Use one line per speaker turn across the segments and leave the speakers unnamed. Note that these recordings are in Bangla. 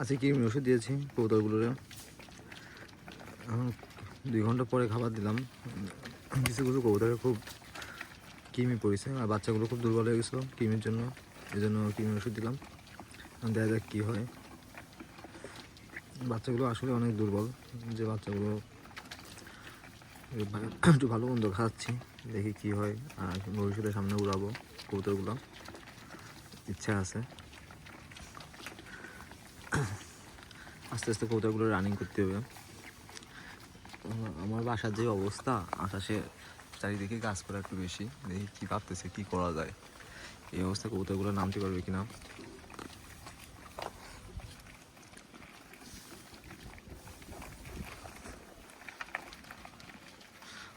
আজকে কি ওষুধ দিয়েছি কবুতরগুলোরে? দুই ঘণ্টা পরে খাবার দিলাম। কিছু কিছু কবুতরে খুব কিমি পড়েছে আর বাচ্চাগুলো খুব দুর্বল হয়ে গেছিল কিমির জন্য। এই জন্য কিমি ওষুধ দিলাম। দেখা যাক কী হয়। বাচ্চাগুলো আসলে অনেক দুর্বল। যে বাচ্চাগুলো একটু ভালো মন্দ খাচ্ছি, দেখি কি হয়। আর ভবিষ্যতে সামনে উড়াবো কবুতরগুলো। ইচ্ছা আছে। আস্তে আস্তে কবুতরগুলো রানিং করতে হবে। আমার- বাসার যে অবস্থা, আকাশে চারিদিকে গাছ করা একটু বেশি। দেখি কী ভাবতেছে, কী করা যায়? এই অবস্থা কবুতরগুলো নামতে পারবে কিনা?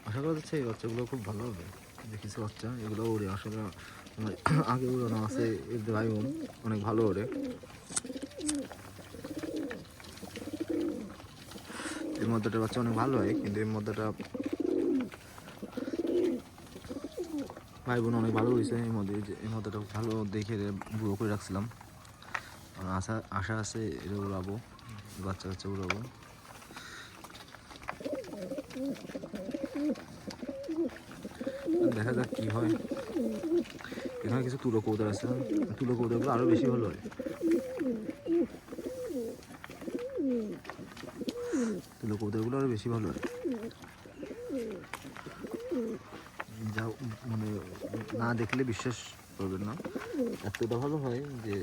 আশা করা যাচ্ছে এই বাচ্চাগুলো খুব ভালো হবে। কিছু বাচ্চা, এগুলো ওড়ে। আসলে আগে উড়ানো আছে ভাই বোন, অনেক ভালো ওড়ে। এর মধ্যেটা বাচ্চা অনেক ভালো হয়, কিন্তু এর মধ্যেটা ভাই বোন অনেক ভালো হয়েছে এর মধ্যে এর মধ্যেটা ভালো দেখে বুড়ো করে রাখছিলাম। আশা আশা আছে এটা উড়াবো, বাচ্চা কাচ্চা উড়াবো। দেখা যাক কি হয়। এখানে কিছু তুলো কৌদার আছে তুলো কৌদারগুলো আরও বেশি ভালো হয়। তুলো কৌদারগুলো আরও বেশি ভালো। হয় যা মানে না দেখলে বিশ্বাস করবেন না। এতটা ভালো হয় যে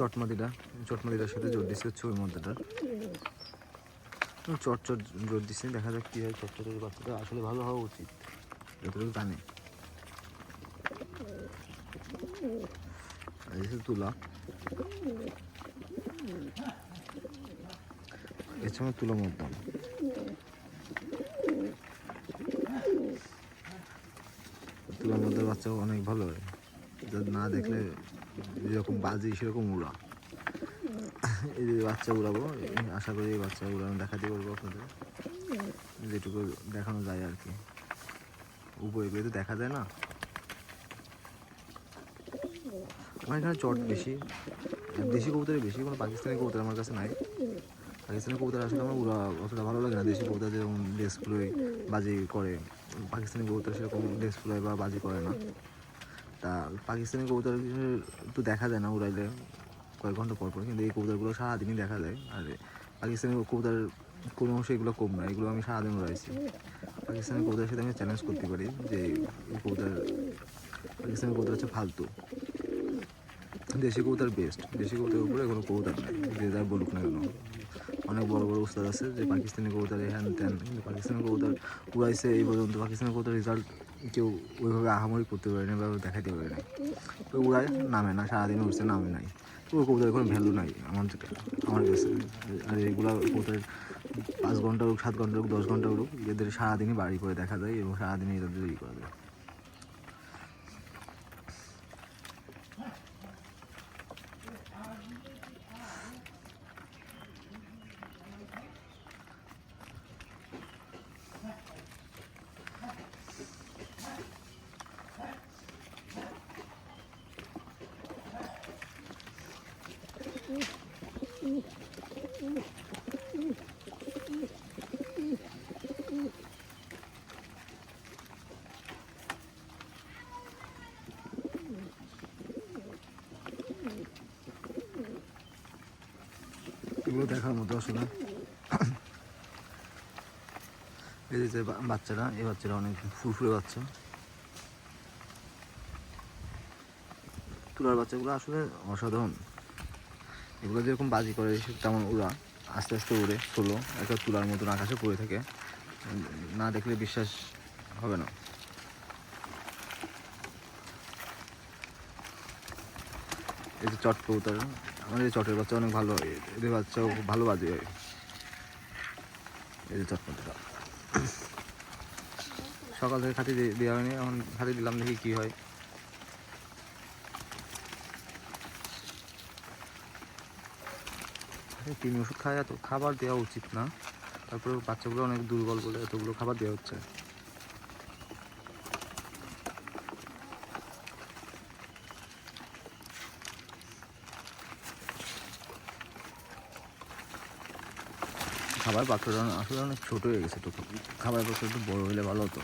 চটমাদিটা চটমাদিটার সাথে জোর দিচ্ছে হচ্ছে ওই মধ্যেটার চট চট জোর দিচ্ছে দেখা যাক কী হয়, চট চটের বাচ্চাটা আসলে ভালো হওয়া উচিত, যতটুকু জানে। তুলা। সঙ্গে তুলা মধ্যম। তুলার মধ্যে বাচ্চা অনেক ভালো হয়। না দেখলে যেরকম বাজি, সেরকম উড়া। এই যে বাচ্চা উড়াবো আশা করি এই বাচ্চা উড়ানো দেখাতে পারব আপনাদের। যেটুকু দেখানো যায় আর কি। উপরে এগুলো তো দেখা যায় না। আমার এখানে চট বেশি। দেশি কবুতরের বেশি, কোনো পাকিস্তানি কবুতর আমার কাছে নাই। পাকিস্তানি কবুতর আসলে আমার উড়া অতটা ভালো লাগে না। দেশি কবুতর যেরকম ডেসপ্লোয় বাজি করে, পাকিস্তানি কবুতর সেরকম ডেসপ্লোয় বা বাজি করে না। তা পাকিস্তানি কবুতর একটু দেখা যায় না, উড়াইলে কয়েক ঘণ্টা পর পর। কিন্তু এই কবুতরগুলো সারাদিনই দেখা যায়। আর পাকিস্তানি কবুতর কোনো অংশ এগুলো কম না, এগুলো আমি সারাদিন উড়াইছি। পাকিস্তানি কবুতরের সাথে আমি চ্যালেঞ্জ করতে পারি যে কবুতর, পাকিস্তানি কবুতর হচ্ছে ফালতু। দেশি কবুতর বেস্ট দেশি কবুতরের উপরে কোনো কবুতর নাই, যে যার বলুক না কেন। অনেক বড় বড় উস্তাদ আছে যে পাকিস্তানি কবুতর হ্যান ত্যান। কিন্তু পাকিস্তানি কবুতর উড়াইছে এই পর্যন্ত, পাকিস্তানি কবুতর রেজাল্ট কেউ ওইভাবে আহামরি করতে পারে না বা দেখাতে পারে না। তো ওরা নামে না, সারাদিন উঠছে নামে নাই। তো ওই কবুতরের কোনো ভ্যালু নাই আমার আমার কাছে। আর এগুলো কবুতরের পাঁচ ঘণ্টা হোক, সাত ঘণ্টা হোক, দশ ঘণ্টা হোক, এদের সারাদিনই বাড়ি করে দেখা যায় এবং সারাদিনই এদের তৈরি করা যায়। এগুলো দেখার মতো আসলে এই যে বাচ্চারা, এই বাচ্চারা অনেক ফুরফুরে বাচ্চা। তুলার বাচ্চাগুলো আসলে অসাধারণ। এগুলো যেরকম বাজি করে, তেমন উড়া আস্তে আস্তে উড়ে, ষোলো, একটা তুলার মতন আকাশে পড়ে থাকে। না দেখলে বিশ্বাস হবে না। এই যে চট কবুতর। আমাদের চটের বাচ্চা অনেক ভালো হয়। এদের বাচ্চাও খুব ভালো বাজে হয়। এই যে চটপটিটা। সকাল থেকে খাটি দেওয়া হয়নি, এখন খাটি দিলাম দেখি কী হয়। তিন ওষুধ খায় এত খাবার দেওয়া উচিত না। তারপরে বাচ্চাগুলো অনেক দুর্বল বলে এতগুলো খাবার দেওয়া হচ্ছে। খাবার পাত্রটা আসলে অনেক ছোট হয়ে গেছে তো খাবার পাত্র একটু বড় হলে ভালো হতো।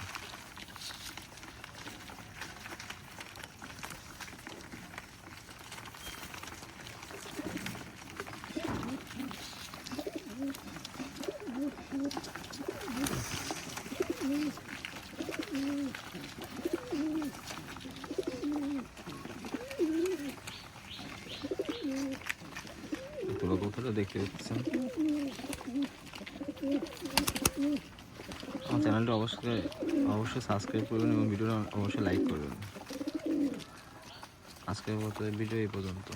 দেখতে পাচ্ছেন। চ্যানেলটা অবশ্যই অবশ্যই সাবস্ক্রাইব করবেন এবং ভিডিওটা অবশ্যই লাইক করবেন। আজকের মতো ভিডিও এই পর্যন্ত।